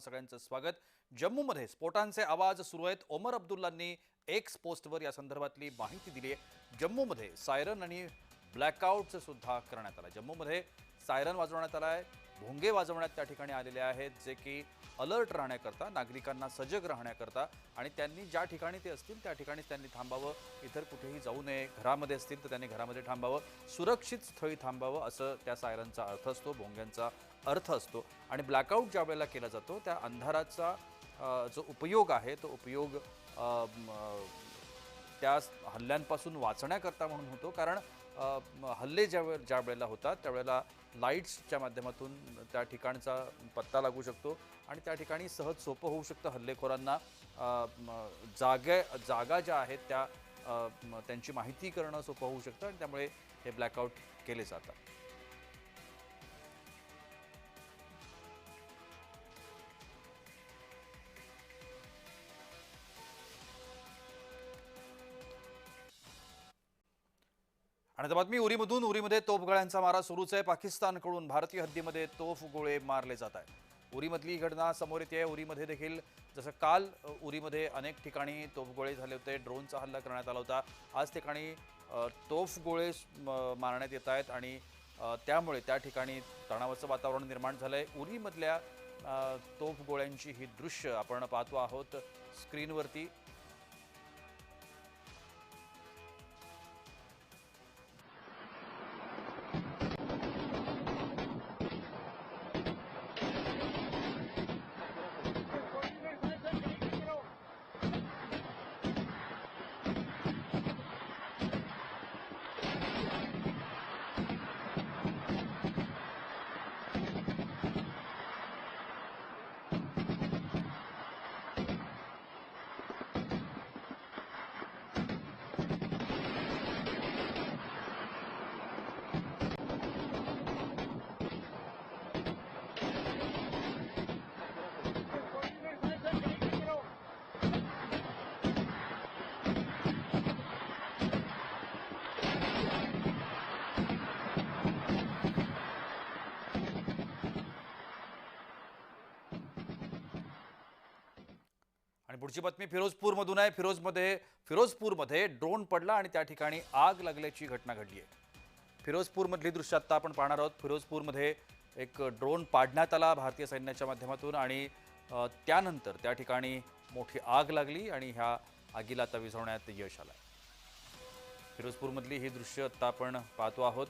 सगळ्यांचं स्वागत. जम्मूमध्ये स्फोटांचे आवाज सुरू आहेत. ओमर अब्दुल्लांनी एक्स पोस्टवर या संदर्भातली माहिती दिली आहे. जम्मूमध्ये सायरन आणि ब्लॅकआउटचं सुद्धा करण्यात आलं. जम्मूमध्ये सायरन वाजवण्यात आला आहे. भोंगे वाजवण्यात त्या ठिकाणी आलेले आहेत जे की अलर्ट राहण्याकरता नागरिकांना सजग राहण्याकरता आणि त्यांनी ज्या ठिकाणी ते असतील त्या ठिकाणीच त्यांनी थांबावं. इतर कुठेही जाऊ नये. घरामध्ये असतील तर त्यांनी घरामध्ये थांबावं. सुरक्षित स्थळी थांबावं असं त्या सायरनचा अर्थ असतो. भोंग्यांचा अर्थ असतो आणि ब्लॅकआउट ज्या वेळेला केला जातो त्या अंधाराचा जो उपयोग आहे तो उपयोग त्या हल्ल्यांपासून वाचण्याकरता म्हणून होतो. कारण हल्ले ज्या वेळ ज्या वेळेला होतात त्यावेळेला लाईट्सच्या माध्यमातून त्या ठिकाणचा पत्ता लागू शकतो आणि त्या ठिकाणी सहज सोपं होऊ शकतं हल्लेखोरांना जागे जागा ज्या आहेत त्या त्यांची माहिती करणं सोपं होऊ शकतं आणि त्यामुळे हे ब्लॅकआउट केले जातात. आणि बातमी उरीमधून उरीमध्ये तोफगोळ्यांचा मारा सुरूच आहे. पाकिस्तानकडून भारतीय हद्दीमध्ये तोफ गोळे मारले जात आहेत. उरीमधली घटना समोर येते. आहे उरीमध्ये देखील जसं काल उरीमध्ये अनेक ठिकाणी तोफगोळे झाले होते. ड्रोनचा हल्ला करण्यात आला होता. आज ठिकाणी तोफगोळे म- मारण्यात येत आहेत आणि त्यामुळे त्या ठिकाणी तणावाचं वातावरण निर्माण झालं आहे उरीमधल्या तोफगोळ्यांची ही दृश्य आपण पाहतो आहोत. स्क्रीनवरती पुढची बातमी फिरोजपूरमधून आहे. फिरोजमध्ये फिरोजपूरमध्ये ड्रोन पडला आणि त्या ठिकाणी आग लागल्याची घटना घडली आहे. फिरोजपूरमधली दृश्य आत्ता आपण पाहणार आहोत. फिरोजपूरमध्ये एक ड्रोन पाडण्यात आला भारतीय सैन्याच्या माध्यमातून आणि त्यानंतर त्या ठिकाणी मोठी आग लागली आणि ह्या आगीला आता विझवण्यात यश आलं फिरोजपूरमधली ही दृश्य आत्ता आपण पाहतो आहोत.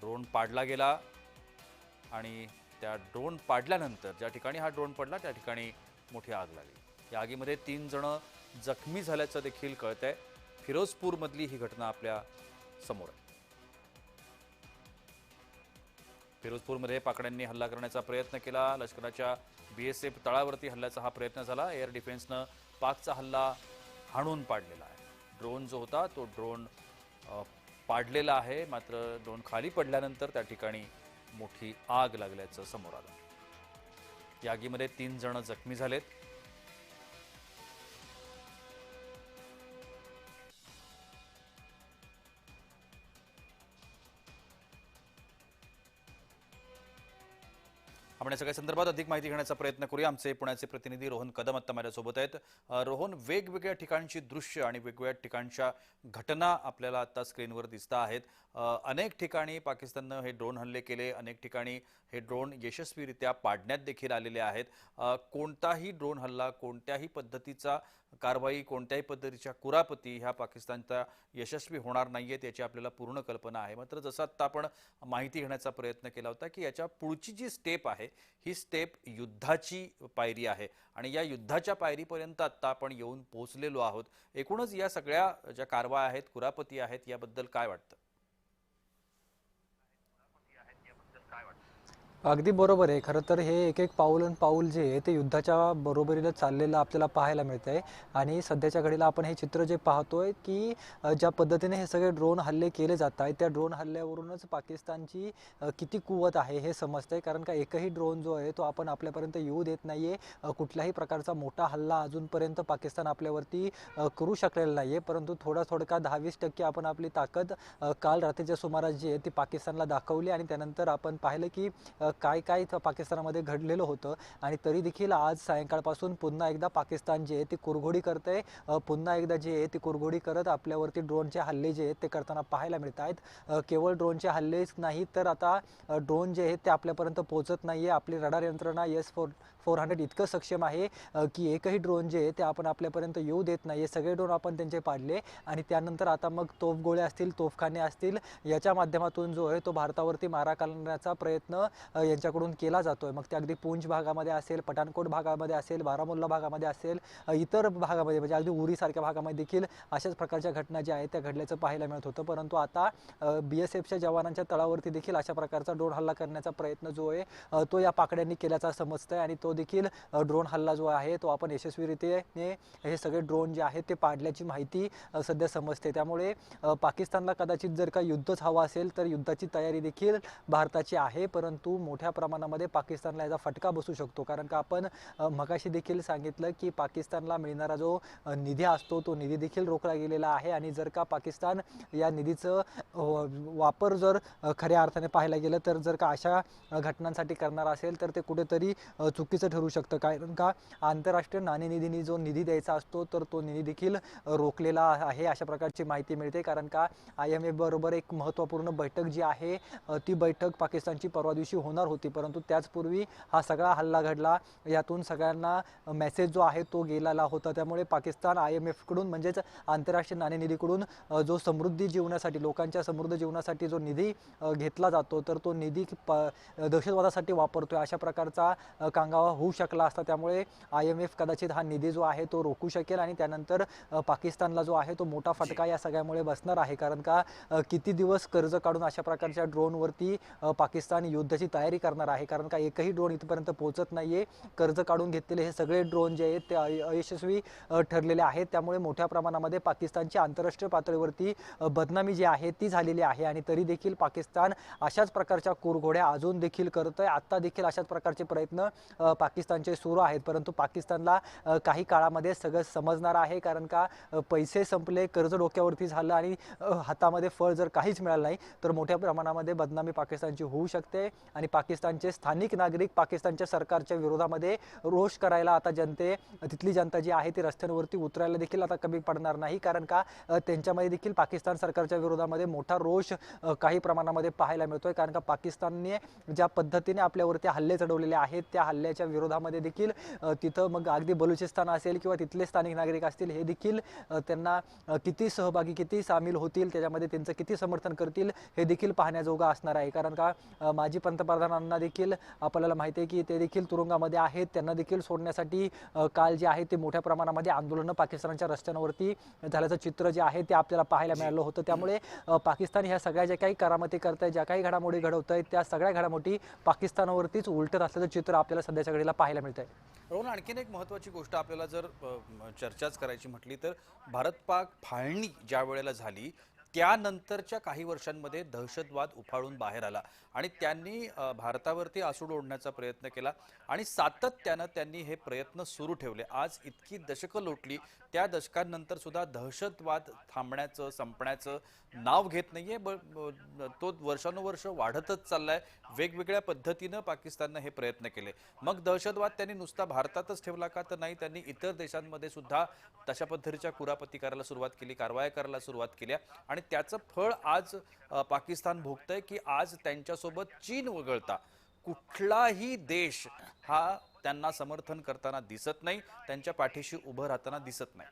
ड्रोन पाडला गेला आणि त्या ड्रोन पाडल्यानंतर ज्या ठिकाणी हा ड्रोन पडला त्या ठिकाणी मोठी आग लागली. या आगीमध्ये तीन जण जखमी झाल्याचं देखील कळत आहे फिरोजपूरमधली ही घटना आपल्यासमोर आहे. फिरोजपूरमध्ये पाकड्यांनी हल्ला करण्याचा प्रयत्न केला. लष्कराच्या बी एस एफ तळावरती हल्ल्याचा हा प्रयत्न झाला. एअर डिफेन्सनं पाकचा हल्ला हाणून पाडलेला आहे. ड्रोन जो होता तो ड्रोन पाडलेला आहे. मात्र ड्रोन खाली पडल्यानंतर त्या ठिकाणी मोठी आग लागल्याचं समोर आलं. या आगीमध्ये तीन जण जखमी झालेत. आपण या सगळ्या संदर्भात अधिक माहिती घेण्याचा प्रयत्न करूया. आमचे पुण्याचे प्रतिनिधी रोहन कदम आत्ता माझ्यासोबत आहेत. रोहन वेगवेगळ्या ठिकाणची दृश्य आणि वेगवेगळ्या ठिकाणच्या घटना आपल्याला आता स्क्रीनवर दिसत आहेत. अनेक ठिकाणी पाकिस्ताननं हे ड्रोन हल्ले केले अनेक ठिकाणी हे ड्रोन यशस्वीरित्या पाडण्यात देखील आलेले आहेत. कोणताही ड्रोन हल्ला कोणत्याही पद्धतीचा कारवाई कोणत्याही पद्धतीच्या कुरापती ह्या पाकिस्तानचा यशस्वी होणार नाहीयेत याची आपल्याला पूर्ण कल्पना आहे. मात्र जसं आत्ता आपण माहिती घेण्याचा प्रयत्न केला होता की याच्या पुढची जी स्टेप आहे ही स्टेप युद्धाची पायरी आहे. आणि या युद्धाच्या पायरीपर्यंत आत्ता आपण येऊन पोहोचलेलो आहोत. एकूणच या सगळ्या ज्या कारवाया आहेत कुरापती आहेत याबद्दल काय वाटतं? अगदी बरोबर आहे. खरं तर हे एक एक पाऊल आणि पाऊल जे आहे ते युद्धाच्या बरोबरीनं चाललेलं आपल्याला पाहायला मिळत आहे आणि सध्याच्या घडीला आपण हे चित्र जे पाहतोय की ज्या पद्धतीने हे सगळे ड्रोन हल्ले केले जात आहेत त्या ड्रोन हल्ल्यावरूनच पाकिस्तानची किती कुवत आहे हे समजतंय. कारण का एकही ड्रोन जो आहे तो आपण आपल्यापर्यंत येऊ देत नाही आहे कुठल्याही प्रकारचा मोठा हल्ला अजूनपर्यंत पाकिस्तान आपल्यावरती करू शकलेला नाही आहे परंतु थोडा थोडका दहावीस टक्के आपण आपली ताकद काल रात्रीच्या सुमारास जी आहे ती पाकिस्तानला दाखवली. आणि त्यानंतर आपण पाहिलं की काय काय इथं पाकिस्तानामध्ये घडलेलं होतं आणि तरी देखील आज सायंकाळपासून पुन्हा एकदा पाकिस्तान जे आहे ते कुरघोडी करत आहे पुन्हा एकदा जे आहे ते कुरघोडी करत आपल्यावरती ड्रोनचे हल्ले जे आहेत ते करताना पाहायला मिळत आहेत. केवळ ड्रोनचे हल्लेच नाही तर आता ड्रोन जे आहेत ते आपल्यापर्यंत पोहोचत नाही आहे आपली रडार यंत्रणा एस फोर फोर हंड्रेड इतकं सक्षम आहे की एकही ड्रोन जे आहे ते आपण आपल्यापर्यंत येऊ देत नाही आहे सगळे ड्रोन आपण त्यांचे पाडले आणि त्यानंतर आता मग तोफगोळे असतील तोफखाने असतील याच्या माध्यमातून जो आहे तो भारतावरती मारा करण्याचा प्रयत्न यांच्याकडून केला जातो आहे मग ते अगदी पूंछ भागामध्ये असेल पठाणकोट भागामध्ये असेल बारामुल्ला भागामध्ये असेल इतर भागामध्ये म्हणजे अगदी उरीसारख्या भागामध्ये देखील अशाच प्रकारच्या घटना ज्या आहेत त्या घडल्याचं पाहायला मिळत होतं. परंतु आता बी एस एफच्या जवानांच्या तळावरती देखील अशा प्रकारचा ड्रोन हल्ला करण्याचा प्रयत्न जो आहे तो या पाकड्यांनी केल्याचा समजतंय आणि तो देखील ड्रोन हल्ला जो आहे तो आपण यशस्वीरित्याने हे सगळे ड्रोन जे आहेत ते पाडल्याची माहिती सध्या समजते. त्यामुळे पाकिस्तानला कदाचित जर का युद्धच हवं असेल तर युद्धाची तयारी देखील भारताची आहे. परंतु मोठ्या प्रमाणामध्ये पाकिस्तानला याचा फटका बसू शकतो. कारण का आपण मगाशी देखील सांगितलं की पाकिस्तानला मिळणारा जो निधी असतो तो निधी देखील रोखला गेलेला आहे. आणि जर का पाकिस्तान या निधीचं वापर जर खऱ्या अर्थाने पाहायला गेलं तर जर का अशा घटनांसाठी करणार असेल तर ते कुठेतरी चुकीचं ठरू शकतं. कारण का आंतरराष्ट्रीय नाणेनिधीने जो निधी द्यायचा असतो तर तो निधी देखील रोखलेला आहे अशा प्रकारची माहिती मिळते. कारण का आय एम एफ बरोबर एक महत्त्वपूर्ण बैठक जी आहे ती बैठक पाकिस्तानची परवा दिवशी होणार होती. परंतु त्याचपूर्वी हा सगळा हल्ला घडला. यातून सगळ्यांना मेसेज जो आहे तो गेलेला होता. त्यामुळे पाकिस्तान आय एम एफकडून म्हणजेच आंतरराष्ट्रीय नाणेनिधीकडून जो समृद्धी जीवनासाठी लोकांच्या समृद्ध जीवनासाठी जो निधी घेतला जातो तर तो निधी प दहशतवादासाठी वापरतोय अशा प्रकारचा कांगावा होऊ शकला असता. त्यामुळे आय एम एफ कदाचित हा निधी जो आहे तो रोखू शकेल आणि त्यानंतर पाकिस्तानला जो आहे तो मोठा फटका या सगळ्यामुळे बसणार आहे. कारण का किती दिवस कर्ज काढून अशा प्रकारच्या ड्रोनवरती पाकिस्तान युद्धाची तयारी करणार आहे. कारण का एकही ड्रोन इथपर्यंत पोहोचत नाहीये. कर्ज काढून घेतलेले हे सगळे ड्रोन जे आहेत ते अयशस्वी ठरलेले आहेत. त्यामुळे मोठ्या प्रमाणामध्ये पाकिस्तानची आंतरराष्ट्रीय पातळीवरती बदनामी जी आहे ती झालेली आहे. आणि तरी देखील पाकिस्तान अशाच प्रकारच्या कुरघोड्या अजून देखील करतोय. आता देखील अशाच प्रकारचे प्रयत्न पाकिस्तानचे सुरू आहेत. परंतु पाकिस्तानला काही काळामध्ये सगळं समजणार आहे. कारण का पैसे संपले कर्ज डोक्यावरती झालं आणि हातामध्ये फळ जर काहीच मिळालं नाही तर मोठ्या प्रमाणामध्ये बदनामी पाकिस्तानची होऊ शकते. आणि पाकिस्तानचे स्थानिक नागरिक पाकिस्तानच्या सरकारच्या विरोधामध्ये रोष करायला आता जनते तिथली जनता जी आहे ती रस्त्यांवरती उतरायला देखील आता कमी पडणार नाही. कारण का त्यांच्यामध्ये देखील पाकिस्तान सरकारच्या विरोधामध्ये मोठा रोष काही प्रमाणामध्ये पाहायला मिळतोय. कारण का पाकिस्तानने ज्या पद्धतीने आपल्यावरती हल्ले चढवलेले आहेत त्या हल्ल्याच्या विरोधामध्ये देखील तिथं मग अगदी बलुचिस्तान असेल किंवा तिथले स्थानिक नागरिक असतील हे देखील त्यांना किती सहभागी किती सामील होतील त्याच्यामध्ये त्यांचं किती समर्थन करतील हे देखील पाहण्याजोगं असणार आहे. कारण का माजी पंतप्रधान पंतप्रधानांना देखील आपल्याला माहिती आहे की ते देखील तुरुंगामध्ये आहेत. त्यांना देखील सोडण्यासाठी काल जे आहे ते मोठ्या प्रमाणामध्ये आंदोलनं पाकिस्तानच्या रस्त्यांवरती झाल्याचं चित्र जे आहे ते आपल्याला पाहायला मिळालं होतं. त्यामुळे पाकिस्तान ह्या सगळ्या ज्या काही करामती करत आहे ज्या काही घडामोडी घडवत आहेत त्या सगळ्या घडामोडी पाकिस्तानवरतीच उलटत असल्याचं चित्र आपल्याला सध्याच्या घडीला पाहायला मिळत आहे रोहन आणखीन एक महत्त्वाची गोष्ट आपल्याला जर चर्चाच करायची म्हटली तर भारत पाक फाळणी ज्या वेळेला झाली त्यानंतरच्या काही वर्षांमध्ये दहशतवाद उफाळून बाहेर आला आणि त्यांनी भारतावरती आसूड ओढण्याचा प्रयत्न केला आणि सातत्यानं त्यांनी हे प्रयत्न सुरू ठेवले. आज इतकी दशकं लोटली त्या दशकांनंतर सुद्धा दहशतवाद थांबण्याचं संपण्याचं नाव घेत नाहीये. ब ब- तो वर्षानुवर्ष वाढतच चाललाय. वेगवेगळ्या पद्धतीनं पाकिस्ताननं हे प्रयत्न केले. मग दहशतवाद त्यांनी नुसता भारतातच ठेवला का तर नाही त्यांनी इतर देशांमध्ये सुद्धा तशा पद्धतीच्या कुरापती करायला सुरुवात केली कारवाया करायला सुरुवात केल्या आणि त्याचं फळ आज पाकिस्तान भोगतंय की आज त्यांच्यासोबत चीन वगळता. कुठलाही देश हा त्यांना समर्थन करताना दिसत नाही त्यांच्या पाठीशी उभं राहताना दिसत नाही.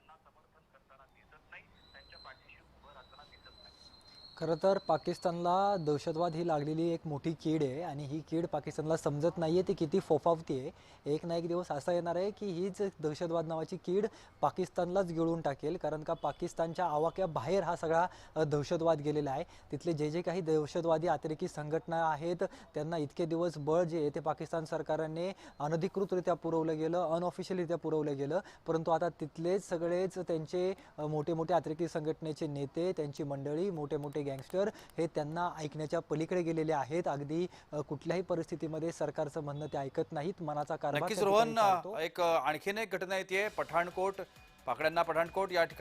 खरं तर पाकिस्तानला दहशतवाद ही लागलेली एक मोठी कीड आहे आणि ही कीड पाकिस्तानला समजत नाही आहे ती किती फोफावती आहे. एक ना एक दिवस असा येणार आहे की हीच दहशतवाद नावाची कीड पाकिस्तानलाच गिळून टाकेल कारण का पाकिस्तानच्या आवाक्याबाहेर हा सगळा दहशतवाद गेलेला आहे. तिथले जे जे काही दहशतवादी अतिरेकी संघटना आहेत त्यांना इतके दिवस बळ जे आहे ते पाकिस्तान सरकारने अनधिकृतरित्या पुरवलं गेलं अनऑफिशियलरित्या पुरवलं गेलं. परंतु आता तिथलेच सगळेच त्यांचे मोठे मोठे अतिरेकी संघटनेचे नेते त्यांची मंडळी मोठे मोठे गँगस्टर हे त्यांना ऐकण्याच्या पलीकडे गेलेले आहेत. अगदी कुठल्याही परिस्थितीमध्ये सरकारचं म्हणणं ते ऐकत नाहीत. मनाचा कारभार ठिकाणी रोहन. एक आणखीन एक घटना येते. पठाणकोट पाकड्यांना पठाणकोट या ठिकाणी